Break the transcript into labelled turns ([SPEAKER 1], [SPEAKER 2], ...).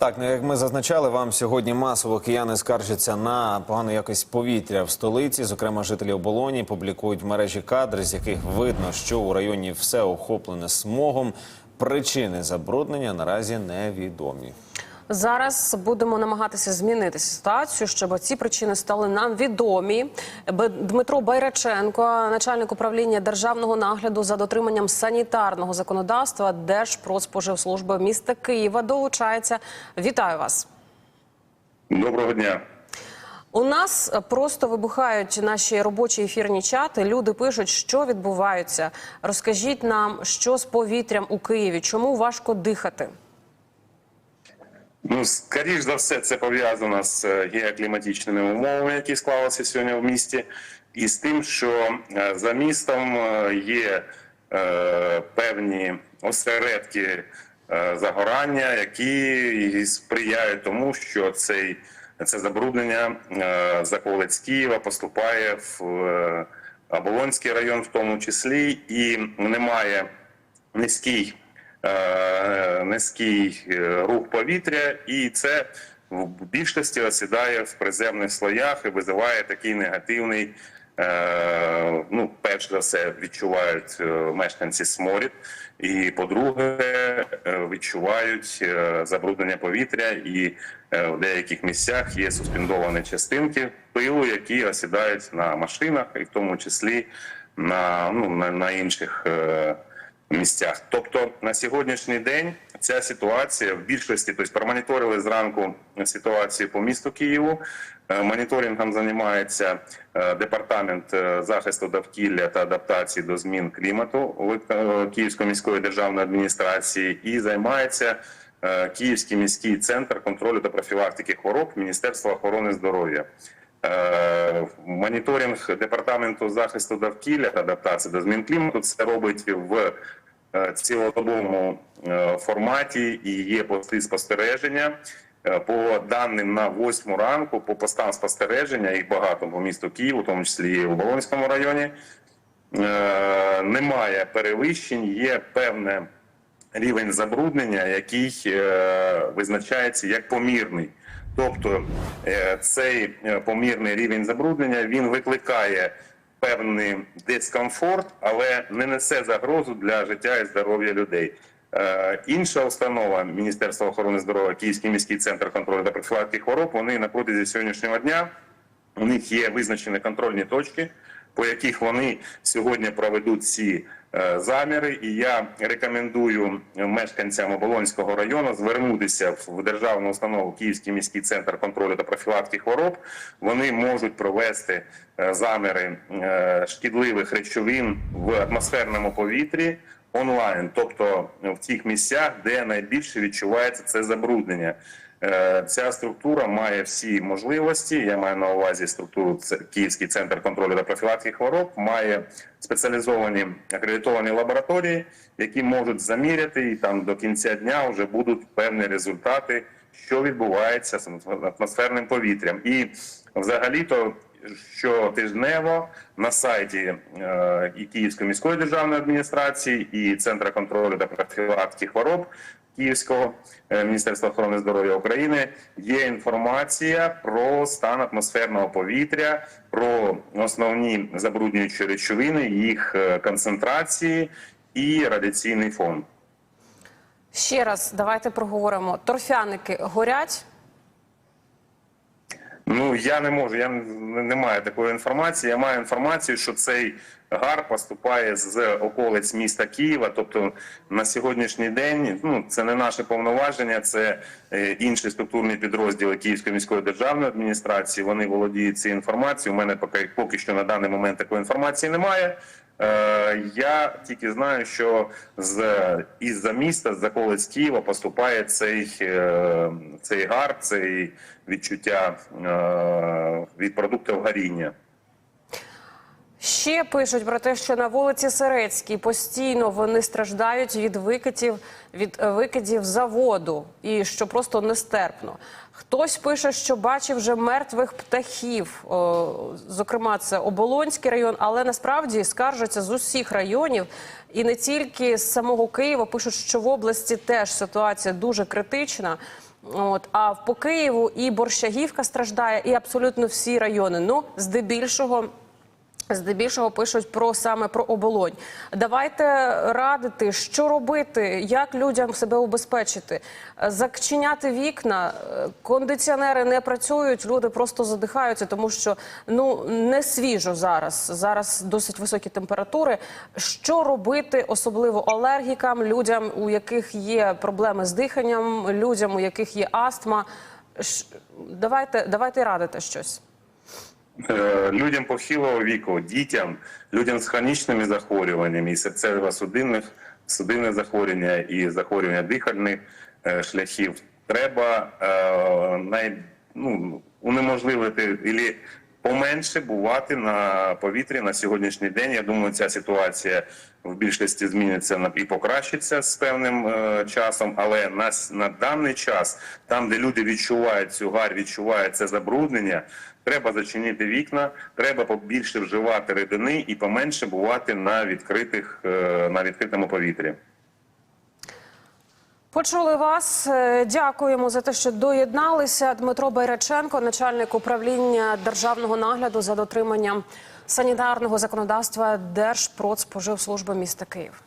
[SPEAKER 1] Так, ну як ми зазначали, вам сьогодні масово кияни скаржаться на погану якість повітря в столиці. Зокрема, жителі оболоні публікують в мережі кадри, з яких видно, що у районі все охоплене смогом. Причини забруднення наразі невідомі.
[SPEAKER 2] Зараз будемо намагатися змінити ситуацію, щоб ці причини стали нам відомі. Дмитро Байраченко, начальник управління державного нагляду за дотриманням санітарного законодавства Держпродспоживслужби міста Києва, долучається. Вітаю вас.
[SPEAKER 3] Доброго дня.
[SPEAKER 2] У нас просто вибухають наші робочі ефірні чати. Люди пишуть, що відбувається. Розкажіть нам, що з повітрям у Києві, чому важко дихати.
[SPEAKER 3] Ну, скоріш за все, це пов'язано з е, геокліматичними умовами, які склалися сьогодні в місті, і з тим, що е, за містом е, є е, певні осередки е, загорання, які сприяють тому, що цей це забруднення е, з околиць Києва поступає в е, Оболонський район, в тому числі, і немає низький низький е, рух повітря, і це в більшості осідає в приземних слоях і визиває такий негативний. е, Ну, перш за все, відчувають е, мешканці сморід, і по-друге, е, відчувають е, забруднення повітря, і е, в деяких місцях є суспендовані частинки пилу, які осідають на машинах, і в тому числі на, ну, на, на інших. Місцях. Тобто на сьогоднішній день ця ситуація в більшості, тобто промоніторили зранку ситуацію по місту Києву. Е, Моніторингом займається е, департамент е, захисту довкілля та адаптації до змін клімату Київської міської державної адміністрації і займається Київський міський центр контролю та профілактики хвороб Міністерства охорони здоров'я. Моніторинг департаменту захисту довкілля та адаптації до змін клімату це робить в цілодобовому е, форматі і є пости спостереження. Е, По даним на 8 ранку, по постам спостереження, їх багато по місту Києву, в тому числі і в Оболонському районі. е, Немає перевищень, є певне рівень забруднення, який е, визначається як помірний. Тобто е, цей е, помірний рівень забруднення він викликає певний дискомфорт, але не несе загрозу для життя і здоров'я людей. Е, Інша установа Міністерства охорони здоров'я, Київський міський центр контролю та профілактики хвороб, вони на протязі сьогоднішнього дня у них є визначені контрольні точки, по яких вони сьогодні проведуть ці заміри. І я рекомендую мешканцям Оболонського району звернутися в державну установу Київський міський центр контролю та профілактики хвороб. Вони можуть провести е, заміри е, шкідливих речовин в атмосферному повітрі. Онлайн, тобто в тих місцях, де найбільше відчувається це забруднення. Е, Ця структура має всі можливості. Я маю на увазі структуру Київський центр контролю та профілактики хвороб, має спеціалізовані акредитовані лабораторії, які можуть заміряти, і там до кінця дня вже будуть певні результати, що відбувається з атмосферним повітрям. І взагалі-то щотижнево на сайті е, і Київської міської державної адміністрації, і Центру контролю та профілактики хвороб Київського е, Міністерства охорони здоров'я України є інформація про стан атмосферного повітря, про основні забруднюючі речовини, їх е, концентрації і радіаційний фон.
[SPEAKER 2] Ще раз давайте проговоримо. Торфяники горять.
[SPEAKER 3] Ну я не можу, я не маю такої інформації. Я маю інформацію, що цей гар поступає з околиць міста Києва. Тобто на сьогоднішній день ну це не наше повноваження, це е, інші структурні підрозділи Київської міської державної адміністрації. Вони володіють цією інформацією. У мене поки поки що на даний момент такої інформації немає. Е, Я тільки знаю, що з із-за міста, з околиць Києва поступає цей, е, цей гар, цей відчуття е, від продуктів горіння.
[SPEAKER 2] Ще пишуть про те, що на вулиці Серецькій постійно вони страждають від викидів від е, викидів заводу, і що просто нестерпно. Хтось пише, що бачив вже мертвих птахів. Зокрема, це Оболонський район, але насправді скаржаться з усіх районів. І не тільки з самого Києва пишуть, що в області теж ситуація дуже критична. От а по Києву і Борщагівка страждає, і абсолютно всі райони. Ну, здебільшого. Здебільшого пишуть про саме про оболонь. Давайте радити, що робити, як людям себе убезпечити, зачиняти вікна, е, кондиціонери не працюють, люди просто задихаються, тому що ну не свіжо зараз. Зараз досить високі температури. Що робити, особливо алергікам, людям, у яких є проблеми з диханням, людям, у яких є астма. Давайте, давайте радити щось.
[SPEAKER 3] Е, людям похилого віку, дітям, людям з хронічними захворюваннями, і серцево-судинних судинних захворювання і захворювання дихальних е, шляхів. Треба е, най, ну, унеможливити поменше бувати на повітрі на сьогоднішній день. Я думаю, ця ситуація в більшості зміниться і покращиться з певним е, часом. Але на, на даний час, там, де люди відчувають цю гарь, відчувають це забруднення, треба зачинити вікна, треба побільше вживати рідини і поменше бувати на відкритих е, на відкритому повітрі.
[SPEAKER 2] Почули вас. Е, Дякуємо за те, що доєдналися. Дмитро Байраченко, начальник управління державного нагляду за дотриманням санітарного законодавства Держпродспоживслужби міста Київ.